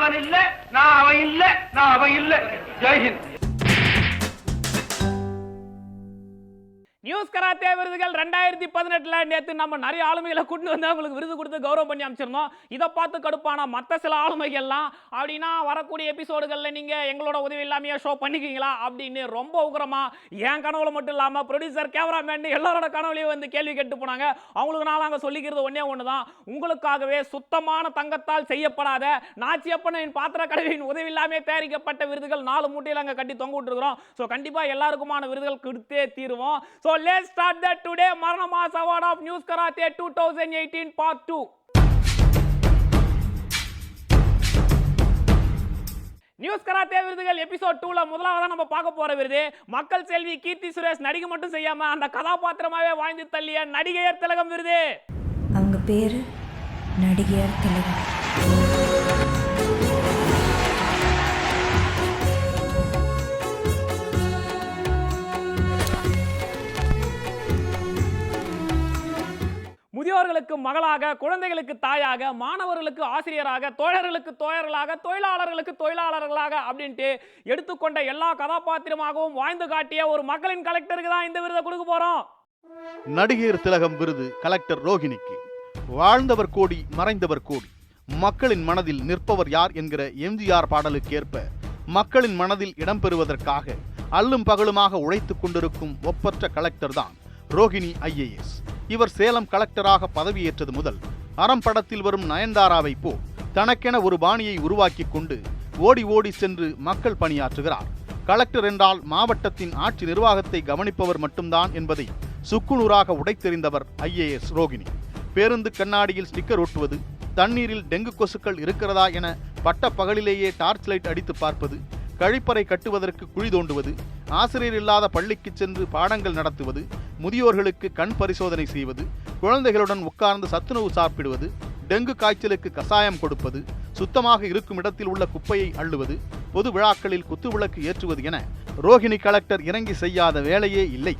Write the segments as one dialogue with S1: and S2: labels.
S1: அவன் இல்ல நான் அவன் இல்ல நான் அவன் இல்ல ஜெய்ஹிந்த்
S2: நியூஸ் கராத்தே விருதுகள் ரெண்டாயிரத்தி பதினெட்டுல நேற்று நம்ம நிறைய ஆளுமைகளை கூட்டு வந்து அவங்களுக்கு விருது கொடுத்து கௌரவம் பண்ணி அமைச்சிருந்தோம் இதை பார்த்து கடுப்பான? மற்ற சில ஆளுமைகள்லாம் அப்படின்னா வரக்கூடிய எபிசோடுகளில் நீங்க எங்களோட உதவி இல்லாமையே ஷோ பண்ணிக்குவீங்களா? அப்படின்னு ரொம்ப உக்கரமாக என் கனவுல மட்டும் இல்லாம ப்ரொடியூசர் கேமராமேன் எல்லாரோட கனவுலையும் வந்து கேள்வி கேட்டு போனாங்க. அவங்களுக்கு நான் நாங்கள் சொல்லிக்கிறது ஒன்றே ஒன்று தான் உங்களுக்காகவே சுத்தமான தங்கத்தால் செய்யப்படாத நாச்சியப்பனின் பாத்திர கடவையின் உதவி இல்லாமே தயாரிக்கப்பட்ட விருதுகள் நாலு மூட்டையில் அங்கே கட்டி தொங்க விட்டுருக்குறோம். ஸோ கண்டிப்பாக எல்லாருக்குமான விருதுகள் கொடுத்தே தீருவோம். So let start the today மரண mass award of news karate two thousand eighteen part two news karate விருதுகள் எபிசோட் டூல முதலாவதா நம்ம பார்க்க போற விருது. மக்கள் செல்வி கீர்த்தி சுரேஷ் நடிகை மட்டும் செய்யாமல் அந்த கதாபாத்திரமாவே வாழ்ந்து தள்ளிய நடிகையர் திலகம் விருது.
S3: அவங்க பேர் நடிகையர் திலகம்.
S2: முதியோர்களுக்கு மகளாக குழந்தைகளுக்கு தாயாக மாணவர்களுக்கு ஆசிரியராக தோழர்களுக்கு தோழர்களாக தொழிலாளர்களுக்கு தொழிலாளர்களாக அப்படின்ட்டு எடுத்துக்கொண்ட எல்லா கதாபாத்திரமாகவும் வாழ்ந்து காட்டிய ஒரு மக்களின் கலெக்டருக்கு தான் இந்த விருதை கொடுக்க போறோம்.
S4: நடிகர் திலகம் விருது கலெக்டர் ரோகிணிக்கு வாழ்ந்தவர் கோடி மறைந்தவர் கோடி. மக்களின் மனதில் நிற்பவர் யார் என்கிற எம்ஜிஆர் பாடலுக்கேற்ப மக்களின் மனதில் இடம்பெறுவதற்காக அல்லும் பகலுமாக உழைத்துக் கொண்டிருக்கும் ஒப்பற்ற கலெக்டர் தான் ரோகிணி ஐஏஎஸ். இவர் சேலம் கலெக்டராக பதவியேற்றது முதல் அறம் படத்தில் வரும் நயன்தாராவை போ தனக்கென ஒரு பாணியை உருவாக்கி கொண்டு ஓடி ஓடி சென்று மக்கள் பணியாற்றுகிறார். கலெக்டர் என்றால் மாவட்டத்தின் ஆட்சி நிர்வாகத்தை கவனிப்பவர் மட்டும்தான் என்பதை சுக்குநூறாக உடைத்தெறிந்தவர் ஐஏஎஸ் ரோகிணி பேருந்து கண்ணாடியில் ஸ்டிக்கர் ஒட்டுவது தண்ணீரில் டெங்கு கொசுக்கள் இருக்கிறதா என பட்ட பகலிலேயே டார்ச் லைட் அடித்து பார்ப்பது கழிப்பறை கட்டுவதற்கு குழி தோண்டுவது ஆசிரியர் இல்லாத பள்ளிக்கு சென்று பாடங்கள் நடத்துவது முதியோர்களுக்கு கண் பரிசோதனை செய்வது குழந்தைகளுடன் உட்கார்ந்து சத்துணவு சாப்பிடுவது டெங்கு காய்ச்சலுக்கு கசாயம் கொடுப்பது சுத்தமாக இருக்கும் இடத்தில் உள்ள குப்பையை அள்ளுவது பொது விழாக்களில் குத்துவிளக்கு ஏற்றுவது என ரோகிணி கலெக்டர் இறங்கி செய்யாத வேலையே இல்லை.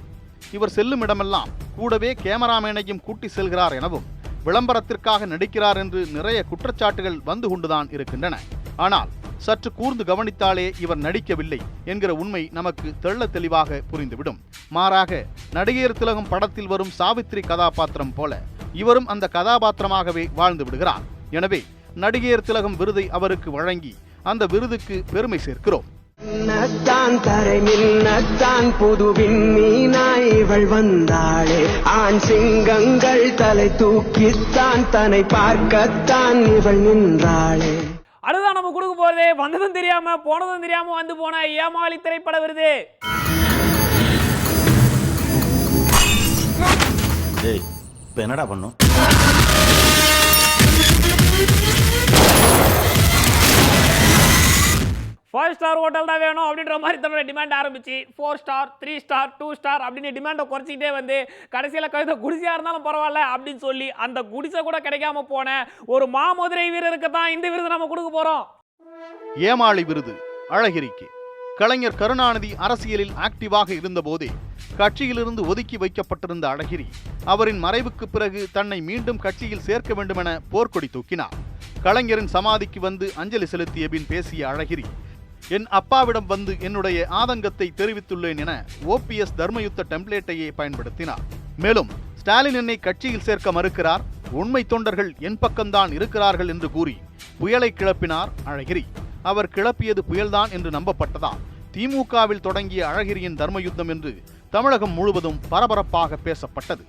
S4: இவர் செல்லும் இடமெல்லாம் கூடவே கேமராமேனையும் கூட்டி செல்கிறார் எனவும் விளம்பரத்திற்காக நடிக்கிறார் என்று நிறைய குற்றச்சாட்டுகள் வந்து கொண்டுதான் இருக்கின்றன. ஆனால் சற்று கூர்ந்து கவனித்தாலே இவர் நடிக்கவில்லை என்கிற உண்மை நமக்கு தெள்ள தெளிவாக புரிந்துவிடும். மாறாக நடிகர் திலகம் படத்தில் வரும் சாவித்ரி கதாபாத்திரம் போல இவரும் அந்த கதாபாத்திரமாகவே வாழ்ந்து விடுகிறார். எனவே நடிகர் திலகம் விருதை அவருக்கு வழங்கி அந்த விருதுக்கு பெருமை சேர்க்கிறோம்.
S5: மின்னத்தான் தரை மின்னத்தான் புதுவின் மீனாய் இவள் வந்தாளே. ஆண் சிங்கங்கள் தலை தூக்கித்தான் தன்னை பார்க்கத்தான் இவள் நின்றாளே.
S2: அடுத்ததான் நம்ம கொடுக்க போகிறது வந்ததும் தெரியாமல் போனதும் தெரியாமல் வந்து போன ஏமாளி திரைப்பட விருது.
S6: இப்போ என்னடா பண்ணும்?
S2: ஃபைவ் ஸ்டார் ஹோட்டல் தான் வேணும் அப்படின்ற மாதிரி தன்னோட டிமாண்ட் ஆரம்பிச்சு. Four star three star two star அப்படின்னு டிமாண்டை குறைச்சிக்கிட்டே வந்து கடைசியில் கழுத குடிசையாக இருந்தாலும் பரவாயில்ல அப்படின்னு சொல்லி அந்த குடிசை கூட கிடைக்காம போன ஒரு மாமதுரை வீரருக்கு தான் இந்த விருது நம்ம கொடுக்க போகிறோம்
S4: ஏமாளி விருது அழகிரிக்கு. கலைஞர் கருணாநிதி அரசியலில் ஆக்டிவாக இருந்தபோதே கட்சியிலிருந்து ஒதுக்கி வைக்கப்பட்டிருந்த அழகிரி அவரின் மறைவுக்கு பிறகு தன்னை மீண்டும் கட்சியில் சேர்க்க வேண்டுமென போர்க்கொடி தூக்கினார். கலைஞரின் சமாதிக்கு வந்து அஞ்சலி செலுத்திய பின் பேசிய அழகிரி என் அப்பாவிடம் வந்து என்னுடைய ஆதங்கத்தை தெரிவித்துள்ளேன் என ஓபிஎஸ் தர்மயுத்த டெம்ப்ளேட்டையே பயன்படுத்தினார். மேலும் ஸ்டாலின் என்னை கட்சியில் சேர்க்க மறுக்கிறார் உண்மை தொண்டர்கள் என் பக்கம்தான் இருக்கிறார்கள் என்று கூறி புயலை கிளப்பினார் அழகிரி. அவர் கிளப்பியது புயல்தான் என்று நம்பப்பட்டதால் திமுகவில் தொடங்கிய அழகிரியின் தர்மயுத்தம் என்று தமிழகம் முழுவதும் பரபரப்பாக பேசப்பட்டது.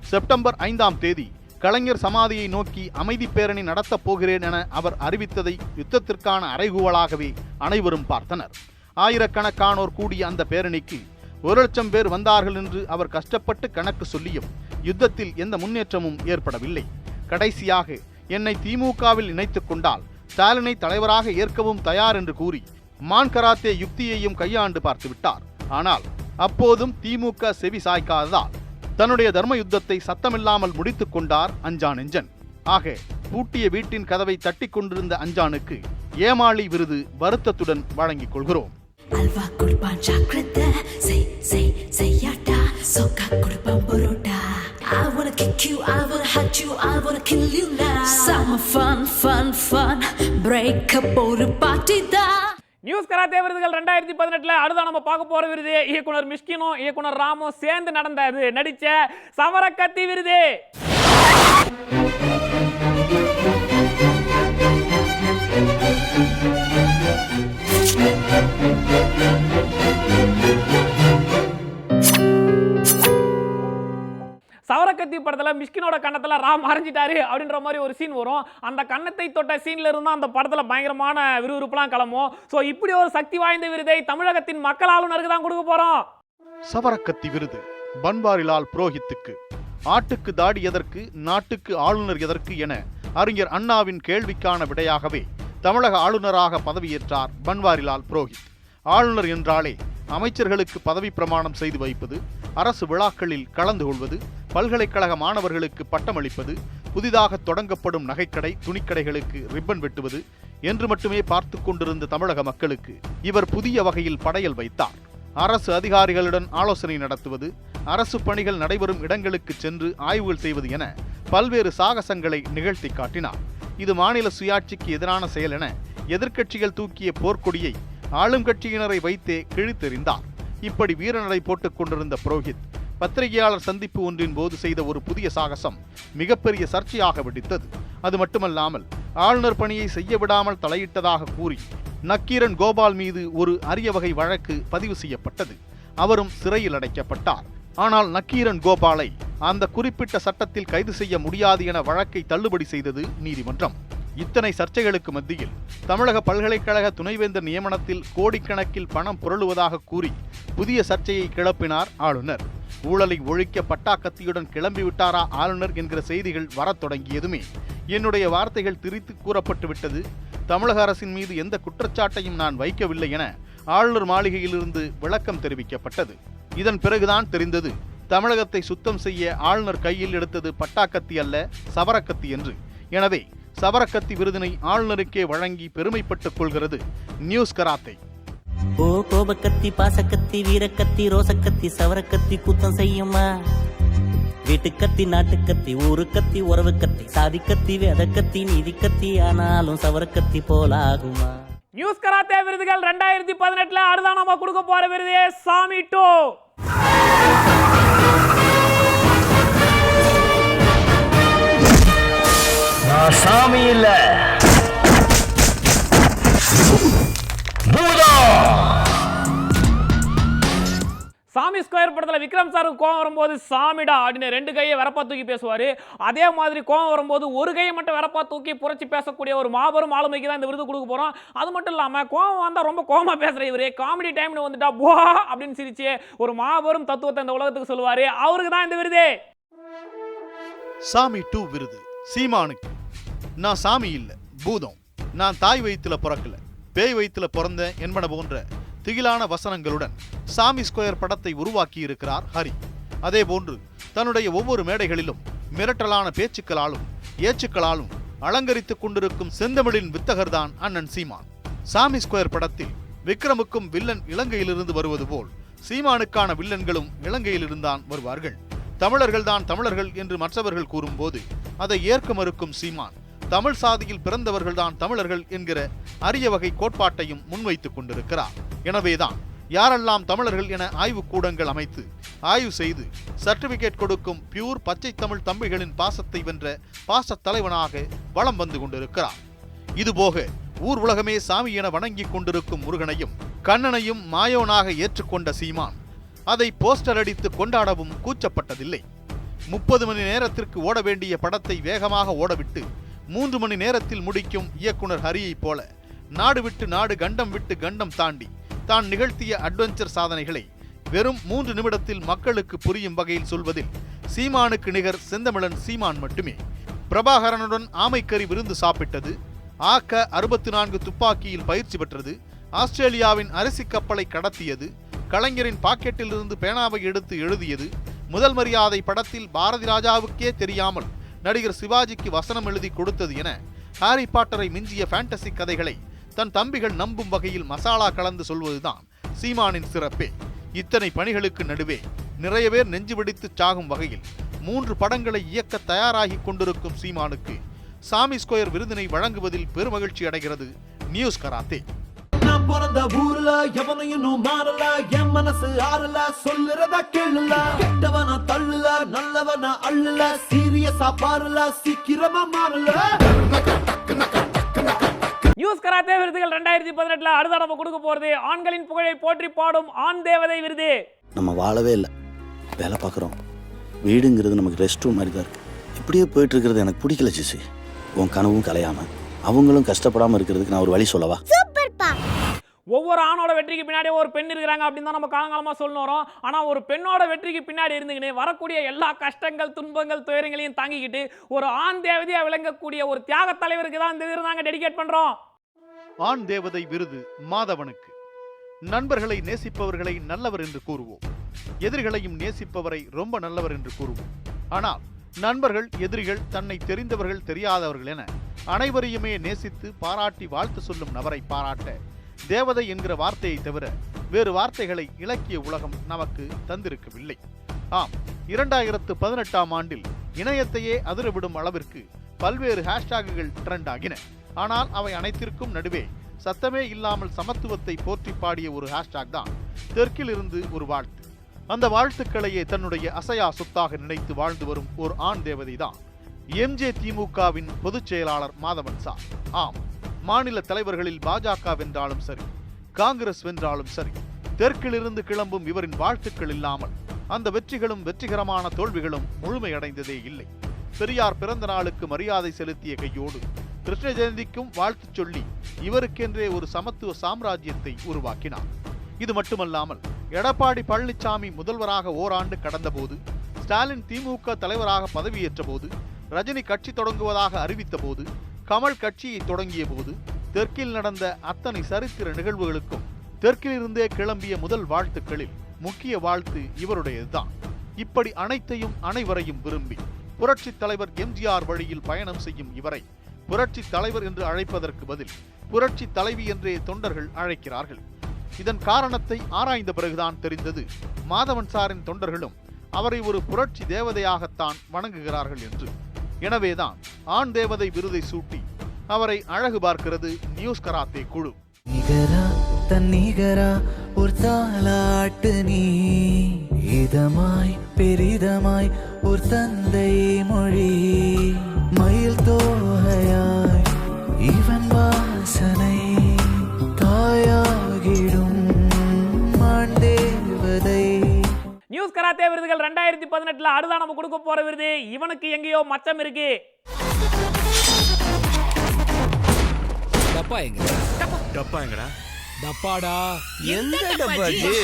S4: செப்டம்பர் ஐந்தாம் தேதி கலைஞர் சமாதியை நோக்கி அமைதி பேரணி நடத்தப் போகிறேன் என அவர் அறிவித்ததை யுத்தத்திற்கான அறைகூவலாகவே அனைவரும் பார்த்தனர். ஆயிரக்கணக்கானோர் கூடிய அந்த பேரணிக்கு ஒரு லட்சம் பேர் வந்தார்கள் என்று அவர் கஷ்டப்பட்டு கணக்கு சொல்லியும் யுத்தத்தில் எந்த முன்னேற்றமும் ஏற்படவில்லை. கடைசியாக என்னை திமுகவில் இணைத்துக் கொண்டால் ஸ்டாலினை தலைவராக ஏற்கவும் தயார் என்று கூறி மான் கராத்தே யுக்தியையும் கையாண்டு பார்த்துவிட்டார். ஆனால் அப்போதும் திமுக செவி சாய்க்காததால் தன்னுடைய தர்ம யுத்தத்தை சத்தமில்லாமல் முடித்துக் கொண்டார் அஞ்சான் எஞ்சன் ஆக பூட்டிய வீட்டின் கதவை தட்டி கொண்டிருந்த அஞ்சானுக்கு ஏமாளி விருது வருத்தத்துடன் வழங்கிக் கொள்கிறோம்.
S7: ஒரு.
S2: நியூஸ் கராத்தே விருதுகள் ரெண்டாயிரத்தி பதினெட்டில் அடுத்த நம்ம பார்க்க போகிற விருது இயக்குனர் மிஷ்கினும் இயக்குனர் ராமும் சேர்ந்து நடந்தது சமர கத்தி விருது. கத்தி படத்தில் மிஷ்கினோட கன்னத்துல ராம் மறைஞ்சிட்டாரு அப்படின்ற மாதிரி ஒரு சீன் வரும். அந்த கன்னத்தை தொட்ட சீனில் இருந்தால் அந்த படத்தில் பயங்கரமான விறுவிறுப்புலாம் கிளம்பும். ஸோ இப்படி ஒரு சக்தி வாய்ந்த விருதை தமிழகத்தின் மக்கள் ஆளுநருக்கு தான் கொடுக்க போகிறோம்
S4: சவரக்கத்தி விருது பன்வாரிலால் புரோஹித்துக்கு. ஆட்டுக்கு தாடி எதற்கு நாட்டுக்கு ஆளுநர் எதற்கு என அறிஞர் அண்ணாவின் கேள்விக்கான விடையாகவே தமிழக ஆளுநராக பதவியேற்றார் பன்வாரிலால் புரோஹித். ஆளுநர் என்றாலே அமைச்சர்களுக்கு பதவி பிரமாணம் செய்து வைப்பது அரசு விழாக்களில் கலந்து கொள்வது பல்கலைக்கழக மாணவர்களுக்கு பட்டமளிப்பது புதிதாக தொடங்கப்படும் நகைக்கடை துணிக்கடைகளுக்கு ரிப்பன் வெட்டுவது என்று மட்டுமே பார்த்து கொண்டிருந்த தமிழக மக்களுக்கு இவர் புதிய வகையில் படையல் வைத்தார். அரசு அதிகாரிகளுடன் ஆலோசனை நடத்துவது அரசு பணிகள் நடைபெறும் இடங்களுக்கு சென்று ஆய்வுகள் செய்வது என பல்வேறு சாகசங்களை நிகழ்த்தி காட்டினார். இது மாநில சுயாட்சிக்கு எதிரான செயல் என எதிர்க்கட்சிகள் தூக்கிய போர்க்கொடியை ஆளும் கட்சியினரை வைத்தே கிழித்தெறிந்தார். இப்படி வீரநடை போட்டுக் கொண்டிருந்த புரோஹித் பத்திரிகையாளர் சந்திப்பு ஒன்றின் போது செய்த ஒரு புதிய சாகசம் மிகப்பெரிய சர்ச்சையாக வெடித்தது. அது மட்டுமல்லாமல் ஆளுநர் பணியை செய்ய விடாமல் தலையிட்டதாக கூறி நக்கீரன் கோபால் மீது ஒரு அரிய வகை வழக்கு பதிவு செய்யப்பட்டது. அவரும் சிறையில் அடைக்கப்பட்டார். ஆனால் நக்கீரன் கோபாலை அந்த குறிப்பிட்ட சட்டத்தில் கைது செய்ய முடியாது என வழக்கை தள்ளுபடி செய்தது நீதிமன்றம். இத்தனை சர்ச்சைகளுக்கு மத்தியில் தமிழக பல்கலைக்கழக துணைவேந்தர் நியமனத்தில் கோடிக்கணக்கில் பணம் புரளுவதாக கூறி புதிய சர்ச்சையை கிளப்பினார் ஆளுநர். ஊழலை ஒழிக்க பட்டாக்கத்தியுடன் கிளம்பிவிட்டாரா ஆளுநர் என்கிற செய்திகள் வரத் தொடங்கியதுமே. என்னுடைய வார்த்தைகள் திரித்து கூறப்பட்டு விட்டது. தமிழக அரசின் மீது எந்த குற்றச்சாட்டையும் நான் வைக்கவில்லை என ஆளுநர் மாளிகையிலிருந்து விளக்கம் தெரிவிக்கப்பட்டது. இதன் பிறகுதான் தெரிந்தது தமிழகத்தை சுத்தம் செய்ய ஆளுநர் கையில் எடுத்தது பட்டாக்கத்தி அல்ல சவரக்கத்தி என்று. எனவே சவரக்கத்தி விருதினை ஆளுநருக்கே வழங்கி பெருமைப்பட்டுக் கொள்கிறது நியூஸ் கராத்தே.
S8: ஓ கோபக்கத்தி பாசக்கத்தி வீரக்கத்தி ரோசக்கத்தி சவரக்கத்தி குத்தம் செய்யுமா? வீட்டுக்கத்தி நாட்டுக்கத்தி ஊருக்கத்தி உறவுக்கத்தி சாதிக்கத்தி வேதக்கத்தி நீதிக்கத்தி ஆனாலும் சவரக்கத்தி போலாகுமா
S2: நியூஸ் கராத்தே விருதுகள் ரெண்டாயிரத்தி பதினெட்டுல அடுத்த நம்ம கொடுக்க போற விருது சாமி டூ.
S1: சாமி இல்ல.
S2: ஸ்கொயர் படத்துல விக்ரம் சாருக்கு கோவம் வரும்போது சாமிடா அப்படின்னு ரெண்டு கையை வரப்பா தூக்கி பேசுவார். அதே மாதிரி கோவம் வரும்போது ஒரு கையை மட்டும் வரப்பா தூக்கி புரட்சி பேசக்கூடிய ஒரு மாபெரும் ஆளுமைக்கு தான் இந்த விருது கொடுக்க போறோம். அது மட்டும் இல்லாமல் கோவம் வந்தால் ரொம்ப கோவமா பேசுகிற இவர். காமெடி டைம்னு வந்துட்டா போ அப்படின்னு சிரிச்சு ஒரு மாபெரும் தத்துவத்தை இந்த உலகத்துக்கு சொல்லுவாரு. அவருக்கு தான் இந்த விருது.
S4: சாமி டூ விருது. சீமானுக்கு. நான் சாமி இல்லை பூதம். நான் தாய் வயித்துல பிறக்கல. பேய் வயிற்றுல பிறந்தேன் என்பன போன்ற திகிலான வசனங்களுடன் சாமி ஸ்கொயர் படத்தை உருவாக்கி இருக்கிறார் ஹரி அதேபோன்று தன்னுடைய ஒவ்வொரு மேடைகளிலும் மிரட்டலான பேச்சுக்களாலும் ஏச்சுக்களாலும் அலங்கரித்துக் கொண்டிருக்கும் செந்தமிழின் வித்தகர்தான் அண்ணன் சீமான். சாமி ஸ்கொயர் படத்தில் விக்ரமுக்கும் வில்லன் இலங்கையிலிருந்து வருவது போல் சீமானுக்கான வில்லன்களும் இலங்கையிலிருந்தான் வருவார்கள். தமிழர்கள்தான் தமிழர்கள் என்று மற்றவர்கள் கூறும்போது அதை ஏற்க மறுக்கும் சீமான். தமிழ் சாதியில் பிறந்தவர்கள்தான் தமிழர்கள் என்கிற அரிய வகை கோட்பாட்டையும் முன்வைத்துக் கொண்டிருக்கிறார். எனவேதான் யாரெல்லாம் தமிழர்கள் என ஆய்வுக்கூடங்கள் அமைத்து ஆய்வு செய்து சர்டிபிகேட் கொடுக்கும் பியூர் பச்சை தமிழ் தம்பிகளின் பாசத்தை வென்ற பாசத் தலைவனாக வலம் வந்து கொண்டிருக்கிறார். இதுபோக ஊர் உலகமே சாமி என வணங்கிக் கொண்டிருக்கும் முருகனையும் கண்ணனையும் மாயோனாக ஏற்றுக்கொண்ட சீமான் அதை போஸ்டர் அடித்து கொண்டாடவும் கூச்சப்பட்டதில்லை. முப்பது மணி நேரத்திற்கு ஓட வேண்டிய படத்தை வேகமாக ஓடவிட்டு மூன்று மணி நேரத்தில் முடிக்கும் இயக்குனர் ஹரியைப் போல. நாடு விட்டு நாடு கண்டம் விட்டு கண்டம் தாண்டி தான் நிகழ்த்திய அட்வென்ச்சர் சாதனைகளை வெறும் மூன்று நிமிடத்தில் மக்களுக்கு புரியும் வகையில் சொல்வதில் சீமானுக்கு நிகர் செந்தமிழன் சீமான் மட்டுமே. பிரபாகரனுடன் ஆமைக்கறி விருந்து சாப்பிட்டது ஆக்க அறுபத்தி நான்கு துப்பாக்கியில் பயிற்சி பெற்றது ஆஸ்திரேலியாவின் அரிசி கப்பலை கடத்தியது கலைஞரின் பாக்கெட்டிலிருந்து பேனாவை எடுத்து எழுதியது முதல் மரியாதை படத்தில் பாரதி ராஜாவுக்கே தெரியாமல் நடிகர் சிவாஜிக்கு வசனம் எழுதி கொடுத்தது என ஹாரி பாட்டரை மிஞ்சிய ஃபேண்டசி கதைகளை தன் தம்பிகள் நம்பும் வகையில் மசாலா கலந்து சொல்வதுதான் சீமானின் சிறப்பே. இத்தனை பணிகளுக்கு நடுவே நிறைய பேர் நெஞ்சு வெடித்து சாகும் வகையில் மூன்று படங்களை இயக்க தயாராகி கொண்டிருக்கும் சீமானுக்கு சாமி ஸ்கொயர் விருதினை வழங்குவதில் பெருமகிழ்ச்சி அடைகிறது நியூஸ் கராத்தே.
S9: நான் பிறந்த ஊர்ல எவனையும் மாறல என் மனசு ஆறல சொல்லுறத கேளுல. கெட்டவன தள்ளுல நல்லவன அள்ளுல சீரியஸா பாருல சீக்கிரமா மாறல.
S2: நியூஸ் கராத்தே விருதுகள் ரெண்டாயிரத்தி பதினெட்டுல அடுத்த நம்ம கொடுக்க போறது. ஆண்களின் புகழை போற்றி பாடும் ஆண் தேவதை விருது.
S6: நம்ம வாழவே இல்லை. வேலை பார்க்குறோம். வீடுங்கிறது நமக்கு ரெஸ்ட் ரூம் மாதிரி தான் இருக்கு. இப்படியே போயிட்டு இருக்கிறது எனக்கு பிடிக்கல ஜிசி உன் கனவும் கலையாம. அவங்களும் கஷ்டப்படாம இருக்கிறதுக்கு நான் ஒரு வழி சொல்லவா?
S2: ஒவ்வொரு ஆணோட வெற்றிக்கு பின்னாடி ஒரு பெண் இருக்கிறாங்க அப்படின்னு தான் நம்ம காலங்காலமாக சொல்லணும் வரோம். ஆனால் ஒரு பெண்ணோட வெற்றிக்கு பின்னாடி இருந்துக்கிட்டு வரக்கூடிய எல்லா கஷ்டங்கள் துன்பங்கள் துயரங்களையும் தாங்கிக்கிட்டு ஒரு ஆண் தேவதையாக விளங்கக்கூடிய ஒரு தியாக தலைவருக்கு தான் இந்த விருது நாங்கள் டெடிகேட் பண்ணுறோம்
S4: ஆண் தேவதை விருது மாதவனுக்கு. நண்பர்களை நேசிப்பவர்களை நல்லவர் என்று கூறுவோம். எதிரிகளையும் நேசிப்பவரை ரொம்ப நல்லவர் என்று கூறுவோம். ஆனால் நண்பர்கள் எதிரிகள் தன்னை தெரிந்தவர்கள் தெரியாதவர்கள் என அனைவரையுமே நேசித்து பாராட்டி வாழ்த்து சொல்லும் நபரை பாராட்ட தேவதை என்கிற வார்த்தையை தவிர வேறு வார்த்தைகளை இலக்கிய உலகம் நமக்கு தந்திருக்கவில்லை. ஆம் இரண்டாயிரத்து பதினெட்டாம் ஆண்டில் இணையத்தையே அதிரவிடும் அளவிற்கு பல்வேறு ஹேஷ்டாகுகள் ட்ரெண்ட் ஆகின. ஆனால் அவை அனைத்திற்கும் நடுவே சத்தமே இல்லாமல் சமத்துவத்தை போற்றி பாடிய ஒரு ஹேஷ்டாக் தான் தெற்கில் இருந்து ஒரு வாழ்த்து. அந்த வாழ்த்துக்களையே தன்னுடைய அசையா சொத்தாக நினைத்து வாழ்ந்து வரும் ஒரு ஆண் தேவதை தான் எம்ஜே திமுகவின் பொதுச் செயலாளர் மாதவன் சார். ஆம் மாநில தலைவர்களில் பாஜக வென்றாலும் சரி காங்கிரஸ் வென்றாலும் சரி தெற்கிலிருந்து கிளம்பும் இவரின் வாழ்த்துக்கள் இல்லாமல் அந்த வெற்றிகளும் வெற்றிகரமான தோல்விகளும் முழுமையடைந்ததே இல்லை. பெரியார் பிறந்த நாளுக்கு மரியாதை செலுத்திய கையோடு கிருஷ்ண ஜெயந்திக்கும் வாழ்த்து சொல்லி இவருக்கென்றே ஒரு சமத்துவ சாம்ராஜ்யத்தை உருவாக்கினார். இது மட்டுமல்லாமல் எடப்பாடி பழனிசாமி முதல்வராக ஓராண்டு கடந்தபோது ஸ்டாலின் திமுக தலைவராக பதவியேற்ற போது ரஜினி கட்சி தொடங்குவதாக அறிவித்த போது கமல் கட்சியை தொடங்கிய போது தெற்கில் நடந்த அத்தனை சரித்திர நிகழ்வுகளுக்கும் தெற்கிலிருந்தே கிளம்பிய முதல் வாழ்த்துக்களில் முக்கிய வாழ்த்து இவருடையதுதான். இப்படி அனைத்தையும் அனைவரையும் விரும்பி புரட்சித் தலைவர் எம்ஜிஆர் வழியில் பயணம் செய்யும் இவரை புரட்சித் தலைவர் என்று அழைப்பதற்கு பதில் புரட்சி தலைவி என்றே தொண்டர்கள் அழைக்கிறார்கள். இதன் காரணத்தை ஆராய்ந்த பிறகுதான் தெரிந்தது. மாதவன் சாரின் தொண்டர்களும் அவரை ஒரு புரட்சி தேவதையாகத்தான் வணங்குகிறார்கள் என்று. எனவேதான் ஆண் தேவதை விருதை சூட்டி அவரை அழகு பார்க்கிறது நியூஸ் கராத்தே குழு.
S9: நிகரா தன்னிகரா ஒரு தாலாட்டு நீ. இதமாய் பெரிதமாய் ஒரு தந்தை மொழி.
S2: பதினெட்டுல அடுத்த நம்ம கொடுக்க போற விருது. இவனுக்கு எங்கேயோ மச்சம் இருக்கு.
S10: டப்பா எங்க?
S1: டப்பா எங்கடா?
S10: டப்பாடா.
S1: எந்த டப்பாஜி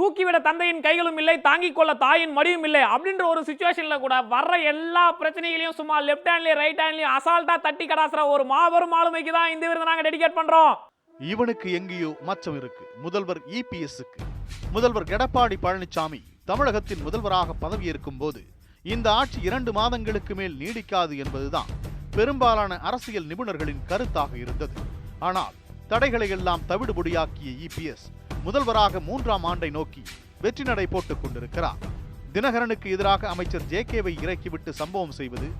S2: தூக்கிவிட தந்தையின் கைகளும் இல்லை தாங்கிக் கொள்ள தாயின் மடியும் இல்லை அப்படின்ற ஒரு சுச்சுவேஷன்ல கூட வர்ற எல்லா பிரச்சனைகளையும் சும்மா லெஃப்ட் ஹேண்ட்லயும் ரைட் ஹேண்ட்லயும் அசால்ட்டா தட்டி கடாசுற ஒரு மாபெரும் ஆளுமைக்கு தான் இந்த விருதை நாங்க டெடிகேட் பண்றோம்.
S4: இவனுக்கு எங்கேயோ மச்சம் இருக்கு. முதல்வர் இபிஎஸ்க்கு முதல்வர் எடப்பாடி பழனிசாமி தமிழகத்தின் முதல்வராக பதவியேற்கும் போது இந்த ஆட்சி இரண்டு மாதங்களுக்கு மேல் நீடிக்காது என்பதுதான் பெரும்பாலான அரசியல் நிபுணர்களின் கருத்தாக இருந்தது. ஆனால் தடைகளை எல்லாம் தவிடுபொடியாக்கிய இபிஎஸ் முதல்வராக மூன்றாம் ஆண்டை நோக்கி வெற்றி நடை போட்டுக் கொண்டிருக்கிறார். தினகரனுக்கு எதிராக அமைச்சர் ஜே கேவை இறக்கிவிட்டு சம்பவம் செய்வது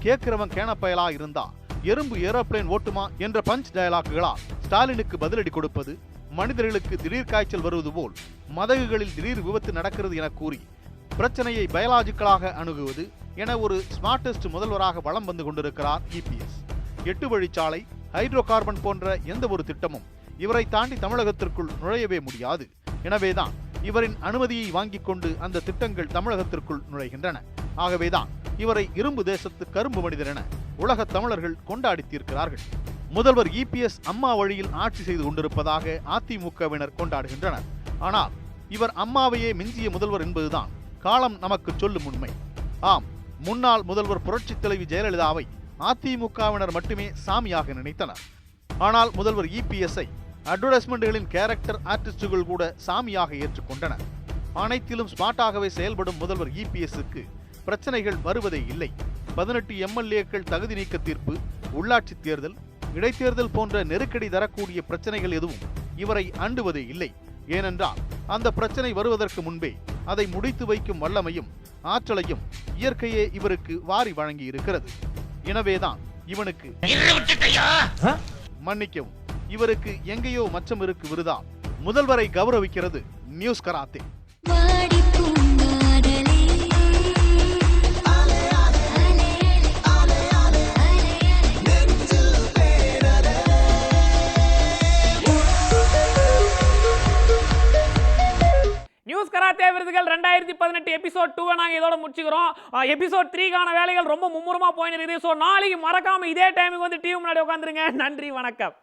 S4: கேட்கிறவன் கேனப்பயலா இருந்தா எறும்பு ஏரோப்ளேன் ஓட்டுமா என்ற பஞ்ச் டயலாக்குகளால் ஸ்டாலினுக்கு பதிலடி கொடுப்பது மனிதர்களுக்கு திடீர் காய்ச்சல் வருவது போல் மதகுகளில் திடீர் விபத்து நடக்கிறது என கூறி பிரச்சனையை பயாலாஜிக்கலாக அணுகுவது என ஒரு ஸ்மார்டஸ்ட் முதல்வராக வலம் வந்து கொண்டிருக்கிறார் இபிஎஸ். எட்டு வழிச்சாலை ஹைட்ரோ கார்பன் போன்ற எந்த ஒரு திட்டமும் இவரை தாண்டி தமிழகத்திற்குள் நுழையவே முடியாது. எனவேதான் இவரின் அனுமதியை வாங்கிக் கொண்டு அந்த திட்டங்கள் தமிழகத்திற்குள் நுழைகின்றன. ஆகவேதான் இவரை இரும்பு தேசத்து கரும்பு மனிதர் என உலகத் தமிழர்கள் கொண்டாடி தீர்க்கிறார்கள். முதல்வர் இபிஎஸ் அம்மா வழியில் ஆட்சி செய்து கொண்டிருப்பதாக அதிமுகவினர் கொண்டாடுகின்றனர். ஆனால் இவர் அம்மாவையே மிஞ்சிய முதல்வர் என்பதுதான் காலம் நமக்கு சொல்லும் உண்மை. ஆம் முன்னாள் முதல்வர் புரட்சித் தலைவி ஜெயலலிதாவை அதிமுகவினர் மட்டுமே சாமியாக நினைத்தனர். ஆனால் முதல்வர் இபிஎஸ்ஐ அட்வர்டைஸ்மெண்ட்களின் கேரக்டர் ஆர்டிஸ்டுகள் கூட சாமியாக ஏற்றுக்கொண்டனர். அனைத்திலும் ஸ்மார்ட்டாகவே செயல்படும் முதல்வர் இபிஎஸ்க்கு பிரச்சனைகள் வருவதே இல்லை. பதினெட்டு எம்எல்ஏக்கள் தகுதி நீக்க தீர்ப்பு உள்ளாட்சி தேர்தல் இடைத்தேர்தல் போன்ற நெருக்கடி தரக்கூடிய பிரச்சனைகள் எதுவும் இவரை அண்டுவதே இல்லை. ஏனென்றால் அந்த பிரச்சனை வருவதற்கு முன்பே அதை முடித்து வைக்கும் வல்லமையும் ஆற்றலையும் இயற்கையே இவருக்கு வாரி வழங்கி இருக்கிறது எனவேதான் இவனுக்கு மன்னிக்கவும் இவருக்கு எங்கேயோ மச்சம் இருக்கு விருதால் முதல்வரை கௌரவிக்கிறது நியூஸ் கராத்தே.
S2: கராத்தே விருதுகள் ரெண்டாயிரத்தி பதினெட்டு எபிசோட் டூவை நாங்கள் இதோட முடிச்சுக்கிறோம். எபிசோட் த்ரீக்கான வேலைகள் ரொம்ப மும்முரமாக போயின்னு இருக்குது. ஸோ நாளைக்கு மறக்காமல் இதே டைமுக்கு வந்து டிவி முன்னாடி உட்காந்துருங்க நன்றி வணக்கம்.